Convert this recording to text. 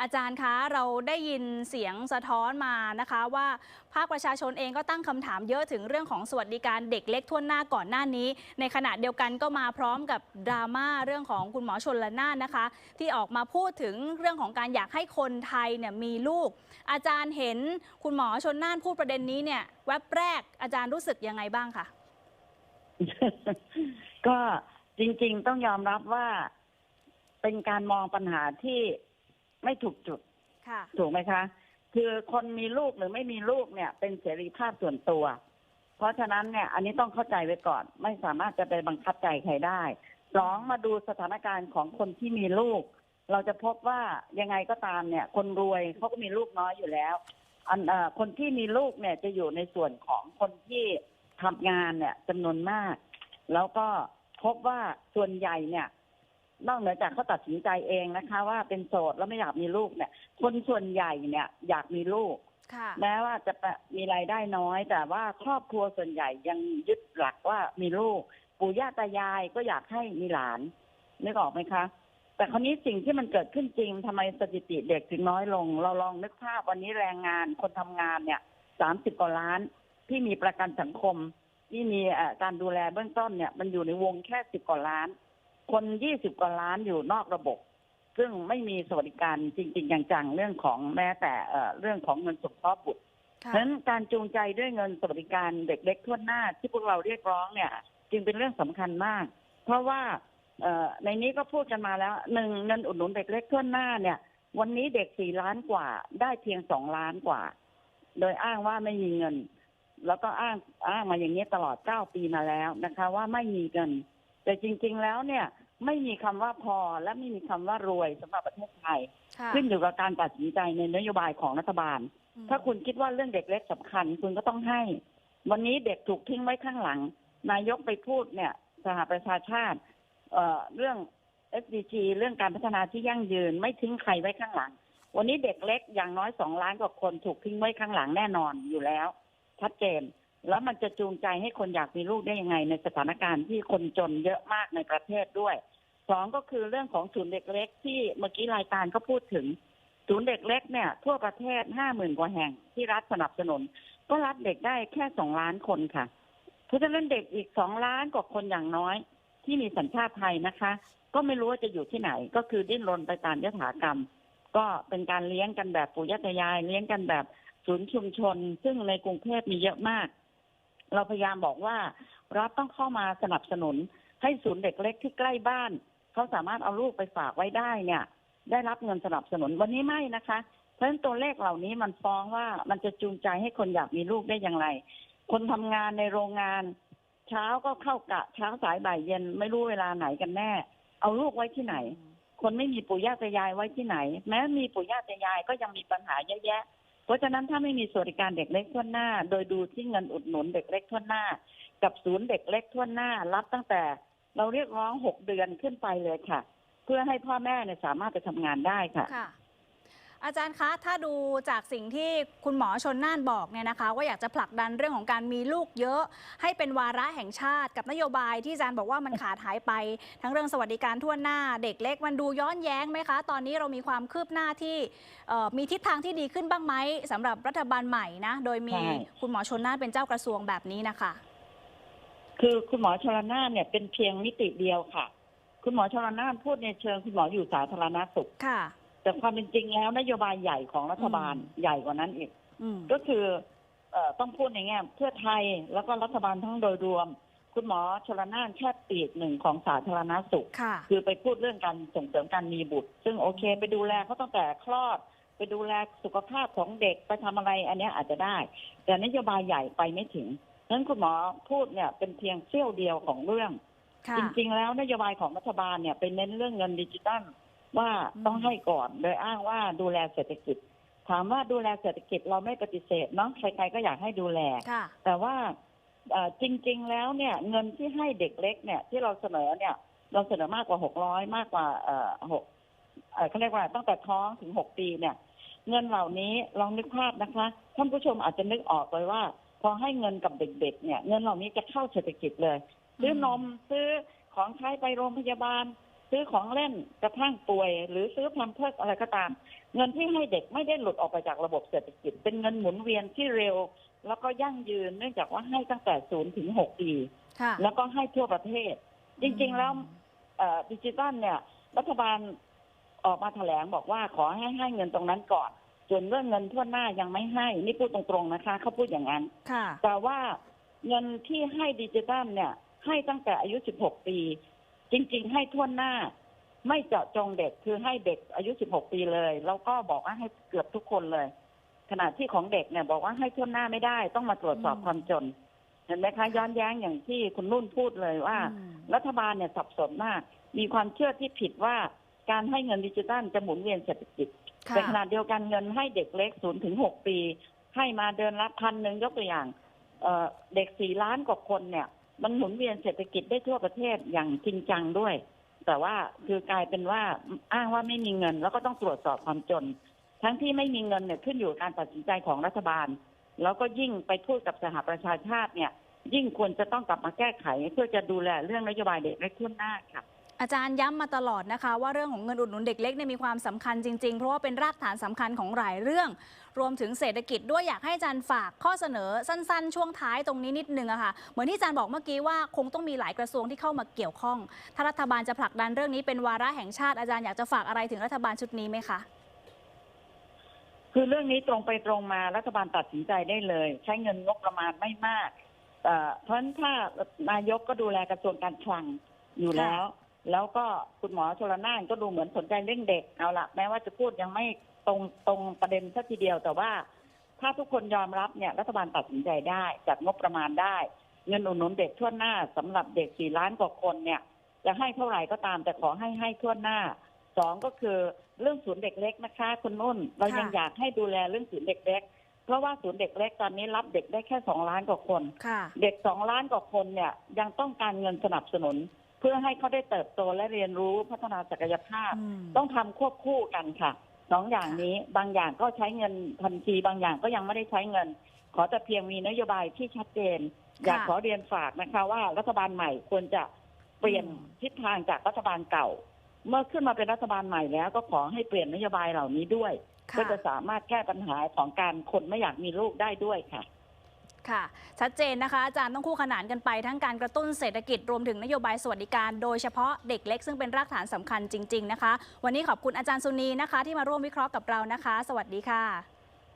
อาจารย์คะเราได้ยินเสียงสะท้อนมานะคะว่าภาคประชาชนเองก็ตั้งคำถามเยอะถึงเรื่องของสวัสดิการเด็กเล็กทั่วหน้าก่อนหน้านี้ ในขณะเดียวกันก็มาพร้อมกับดราม่าเรื่องของคุณหมอชนละนานนะคะ ที่ออกมาพูดถึงเรื่องของการอยากให้คนไทยเนี่ยมีลูก อาจารย์เห็นคุณหมอชนน่านพูดประเด็นนี้เนี่ยแวบแรกอาจารย์รู้สึกยังไงบ้างคะก็จริง ๆ ต้องยอมรับว่าเป็นการมองปัญหาที่ ไม่ถูกจุด ค่ะ ถูกไหมคะ คือคนมีลูกหรือไม่มีลูกเนี่ย เป็นเสรีภาพส่วนตัว เพราะฉะนั้นเนี่ย อันนี้ต้องเข้าใจไว้ก่อน ไม่สามารถจะไปบังคับใจใครได้สองมาดูสถานการณ์ของคนที่มีลูก เราจะพบว่ายังไงก็ตามเนี่ย คนรวยเขาก็มีลูกน้อยอยู่แล้ว อันเอ่อคนที่มีลูกเนี่ยจะอยู่ในส่วนของคนที่ทำงานเนี่ยจำนวนมาก แล้วก็พบว่าส่วนใหญ่เนี่ย นอกเหนือจากเขาตัดสินใจเองนะคะ ว่าเป็นโสดแล้วไม่อยากมีลูกเนี่ย คนส่วนใหญ่เนี่ย อยากมีลูกค่ะแม้ว่าจะมีรายได้น้อย แต่ว่าครอบครัวส่วนใหญ่ยังยึดหลักว่ามีลูก ปู่ย่าตายายก็อยากให้มีหลานนึกออกไหมคะ แต่คราวนี้สิ่งที่มันเกิดขึ้นจริงทำไมสถิติเด็กถึงน้อยลง เราลองนึกภาพวันนี้แรงงานคนทำงานเนี่ยสามสิบกว่าล้านที่มีประกันสังคม ที่มีเอ่อการดูแลเบื้องต้นเนี่ย มันอยู่ในวงแค่สิบกว่าล้าน คนยี่สิบกว่าล้านอยู่นอกระบบ ซึ่งไม่มีสวัสดิการจริงๆจังๆเรื่องของแม้แต่เอ่อเรื่องของเงินสงเคราะห์บุตรเพค่ะราะฉะนั้นการจูงใจด้วยเงินสวัสดิการเด็กเล็กทั่วหน้าที่พวกเราเรียกร้องเนี่ย จึงเป็นเรื่องสำคัญมาก เพราะว่าเอ่อในนี้ก็พูดกันมาแล้วหนึ่งเงินอุดหนุนเด็กเล็กทั่วหน้าเนี่ย วันนี้เด็กสี่ล้านกว่า ได้เพียงสองล้านกว่า โดยอ้างว่าไม่มีเงิน แล้วก็อ้างอ้างมาอย่างนี้ตลอดเก้าปีมาแล้วนะคะ ว่าไม่มีเงิน แต่จริง ๆ แล้วเนี่ยไม่มีคำว่าพอและไม่มีคำว่ารวยสำหรับประเทศไทยค่ะขึ้นอยู่กับการตัดสินใจในนโยบายของรัฐบาลอืมถ้าคุณคิดว่าเรื่องเด็กเล็กสำคัญ คุณก็ต้องให้ วันนี้เด็กถูกทิ้งไว้ข้างหลัง นายกไปพูดเนี่ยสหประชาชาติเอ่อเรื่อง SDG เรื่องการพัฒนาที่ยั่งยืน ไม่ทิ้งใครไว้ข้างหลัง วันนี้เด็กเล็กอย่างน้อยสองล้านกว่าคนถูกทิ้งไว้ข้างหลังแน่นอนอยู่แล้ว ชัดเจน แล้วมันจะจูงใจให้คนอยากมีลูกได้ยังไง ในสถานการณ์ที่คนจนเยอะมากในประเทศด้วยสองก็คือเรื่องของศูนย์เด็กเล็กที่เมื่อกี้รายการก็พูดถึงศูนย์เด็กเล็กเนี่ย ทั่วประเทศห้าหมื่นกว่าแห่งที่รัฐสนับสนุน ก็รับเด็กได้แค่สองล้านคนค่ะเพราะฉะนั้นเด็กอีกสองล้านกว่าคนอย่างน้อย ที่มีสัญชาติไทยนะคะ ก็ไม่รู้ว่าจะอยู่ที่ไหน ก็คือดิ้นรนไปตามยถากรรม ก็เป็นการเลี้ยงกันแบบปู่ย่าตายาย เลี้ยงกันแบบศูนย์ชุมชน ซึ่งในกรุงเทพมีเยอะมาก เราพยายามบอกว่ารัฐต้องเข้ามาสนับสนุน ให้ศูนย์เด็กเล็กที่ใกล้บ้านเขาสามารถเอาลูกไปฝากไว้ได้เนี่ย ได้รับเงินสนับสนุนวันนี้ไม่นะคะ เพราะฉะนั้นตัวเลขเหล่านี้มันฟ้องว่ามันจะจูงใจให้คนอยากมีลูกได้อย่างไร คนทำงานในโรงงาน เช้าก็เข้ากะเช้าสายบ่ายเย็นไม่รู้เวลาไหนกันแน่ เอาลูกไว้ที่ไหน คนไม่มีปู่ย่าตายายไว้ที่ไหน แม้มีปู่ย่าตายายก็ยังมีปัญหาเยอะแยะ เพราะฉะนั้นถ้าไม่มีสวัสดิการเด็กเล็กทั่วหน้า โดยดูที่เงินอุดหนุนเด็กเล็กทั่วหน้า กับศูนย์เด็กเล็กทั่วหน้า รับตั้งแต่เราเรียกร้องหกเดือนขึ้นไปเลยค่ะ เพื่อให้พ่อแม่เนี่ยสามารถไปทำงานได้ค่ะค่ะ อาจารย์คะ ถ้าดูจากสิ่งที่คุณหมอชนน่านบอกเนี่ยนะคะ ว่าอยากจะผลักดันเรื่องของการมีลูกเยอะ ให้เป็นวาระแห่งชาติ กับนโยบายที่อาจารย์บอกว่ามันขาดหายไป ทั้งเรื่องสวัสดิการทั่วหน้า เด็กเล็กมันดูย้อนแย้งไหมคะ ตอนนี้เรามีความคืบหน้าที่เอ่อมีทิศทางที่ดีขึ้นบ้างไหมสำหรับรัฐบาลใหม่นะโดยมีใช่คุณหมอชนน่านเป็นเจ้ากระทรวงแบบนี้นะคะ คือคุณหมอชลนานเนี่ยเป็นเพียงมิติเดียวค่ะ คุณหมอชลนานพูดในเชิงคุณหมออยู่สาธารณสุขค่ะ แต่ความเป็นจริงแล้วนโยบายใหญ่ของรัฐบาลอืมใหญ่กว่านั้นอีกอืมก็คือเอ่อต้องพูดในแง่เพื่อไทยแล้วก็รัฐบาลทั้งโดยรวม คุณหมอชลนานแค่ปีกหนึ่งของสาธารณสุขค่ะคือไปพูดเรื่องการส่งเสริมการมีบุตร ซึ่งโอเค ไปดูแลเขาตั้งแต่คลอด ไปดูแลสุขภาพของเด็กไปทำอะไรอันเนี้ยอาจจะได้ แต่นโยบายใหญ่ไปไม่ถึงฉะนั้นคุณหมอพูดเนี่ยเป็นเพียงเสี้ยวเดียวของเรื่องค่ะจริงๆแล้วนโยบายของรัฐบาลเนี่ยเป็นเน้นเรื่องเงินดิจิตัล ว่าอืมต้องให้ก่อนโดยอ้างว่าดูแลเศรษฐกิจ ถามว่าดูแลเศรษฐกิจเราไม่ปฏิเสธเนาะใครๆก็อยากให้ดูแลค่ะแต่ว่าเอ่อจริง ๆ แล้วเนี่ย เงินที่ให้เด็กเล็กเนี่ย ที่เราเสนอเนี่ย เราเสนอมากกว่าหกร้อยมากกว่าเอ่อหกเอ่อเขาเรียกว่าตั้งแต่ท้องถึงหกปีเนี่ย เงินเหล่านี้ลองนึกภาพนะคะท่านผู้ชมอาจจะนึกออกเลยว่า พอให้เงินกับเด็ก ๆ เนี่ย เงินเหล่านี้จะเข้าเศรษฐกิจเลยซื้อนมซื้อของใช้ไปโรงพยาบาล ซื้อของเล่นกระทั่งป่วย หรือซื้อแพมเพิร์สอะไรก็ตาม เงินที่ให้เด็กไม่ได้หลุดออกไปจากระบบเศรษฐกิจ เป็นเงินหมุนเวียนที่เร็ว แล้วก็ยั่งยืนเนื่องจากว่าให้ตั้งแต่ศูนย์ถึงหกปีค่ะแล้วก็ให้ทั่วประเทศ จริง ๆ แล้วเอ่อดิจิตอลเนี่ย รัฐบาลออกมาแถลงบอกว่าขอให้ให้เงินตรงนั้นก่อน ส่วนเรื่องเงินทั่วหน้ายังไม่ให้ นี่พูดตรงๆนะคะ เขาพูดอย่างนั้นค่ะแต่ว่าเงินที่ให้ดิจิตอลเนี่ย ให้ตั้งแต่อายุ 16 ปี จริง ๆ ให้ทั่วหน้า ไม่เจาะจงเด็กคือให้เด็กอายุ 16 ปีเลย แล้วก็บอกว่าให้เกือบทุกคนเลย ขณะที่ของเด็กเนี่ยบอกว่าให้ทั่วหน้าไม่ได้ ต้องมาตรวจสอบอืมความจนเห็นไหมคะย้อนแย้งอย่างที่คุณนุ่นพูดเลยว่าอืมรัฐบาลเนี่ยสับสนมาก มีความเชื่อที่ผิดว่าการให้เงินดิจิทัลจะหมุนเวียนเศรษฐกิจค่ะแต่ขณะเดียวกันเงินให้เด็กเล็กศูนย์ถึงหกปี ให้มาเดือนละพันหนึ่งยกตัวอย่างเอ่อเด็กสี่ล้านกว่าคนเนี่ย มันหมุนเวียนเศรษฐกิจได้ทั่วประเทศอย่างจริงจังด้วย แต่ว่าคือกลายเป็นว่าอ้างว่าไม่มีเงิน แล้วก็ต้องตรวจสอบความจน ทั้งที่ไม่มีเงินเนี่ยขึ้นอยู่การตัดสินใจของรัฐบาล แล้วก็ยิ่งไปพูดกับสหประชาชาติเนี่ย ยิ่งควรจะต้องกลับมาแก้ไข เพื่อจะดูแลเรื่องนโยบายเด็กเล็กทั่นหน้าค่ะ อาจารย์ย้ำมาตลอดนะคะ ว่าเรื่องของเงินอุดหนุนเด็กเล็กเนี่ยมีความสำคัญจริง ๆ เพราะว่าเป็นรากฐานสำคัญของหลายเรื่อง รวมถึงเศรษฐกิจด้วยอยากให้อาจารย์ฝากข้อเสนอสั้น ๆ ช่วงท้ายตรงนี้นิดนึงอะค่ะเหมือนที่อาจารย์บอกเมื่อกี้ว่าคงต้องมีหลายกระทรวงที่เข้ามาเกี่ยวข้อง ถ้ารัฐบาลจะผลักดันเรื่องนี้เป็นวาระแห่งชาติอาจารย์อยากจะฝากอะไรถึงรัฐบาลชุดนี้ไหมคะคือเรื่องนี้ตรงไปตรงมารัฐบาลตัดสินใจได้เลย ใช้เงินงบประมาณไม่มากเอ่อเพราะฉะนั้นถ้านายกก็ดูแลกระทรวงการคลังอยู่แล้ว แล้วก็คุณหมอชลนานก็ดูเหมือนสนใจเรื่องเด็กเอาละแม้ว่าจะพูดยังไม่ตรงตรงประเด็นสักทีเดียวแต่ว่า ถ้าทุกคนยอมรับเนี่ยรัฐบาลตัดสินใจได้จัดงบประมาณได้ เงินอุดหนุนเด็กทั่วหน้าสำหรับเด็กสี่ล้านกว่าคนเนี่ย จะให้เท่าไหร่ก็ตามแต่ขอให้ให้ทั่วหน้าสองก็คือเรื่องศูนย์เด็กเล็กนะคะคุณนุ่น เรายังค่ะอยากให้ดูแลเรื่องศูนย์เด็กเล็กเพราะว่าศูนย์เด็กเล็กตอนนี้รับเด็กได้แค่สองล้านกว่าคนค่ะเด็กสองล้านกว่าคนเนี่ยยังต้องการเงินสนับสนุน เพื่อให้เขาได้เติบโตและเรียนรู้พัฒนาศักยภาพอืมต้องทำควบคู่กันค่ะสองอย่างนี้บางอย่างก็ใช้เงินทันทีบางอย่างก็ยังไม่ได้ใช้เงิน ขอแต่เพียงมีนโยบายที่ชัดเจน อยากขอเรียนฝากนะคะ ว่ารัฐบาลใหม่ควรจะเปลี่ยนอืมทิศทางจากรัฐบาลเก่า เมื่อขึ้นมาเป็นรัฐบาลใหม่แล้ว ก็ขอให้เปลี่ยนนโยบายเหล่านี้ด้วยเพื่อค่ะจะสามารถแก้ปัญหาของการคนไม่อยากมีลูกได้ด้วยค่ะ ค่ะ ชัดเจนนะคะอาจารย์ต้องคู่ขนานกันไปทั้งการกระตุ้นเศรษฐกิจรวมถึงนโยบายสวัสดิการ โดยเฉพาะเด็กเล็กซึ่งเป็นรากฐานสำคัญจริง ๆ นะคะ วันนี้ขอบคุณอาจารย์สุนีนะคะ ที่มาร่วมวิเคราะห์กับเรานะคะ สวัสดีค่ะ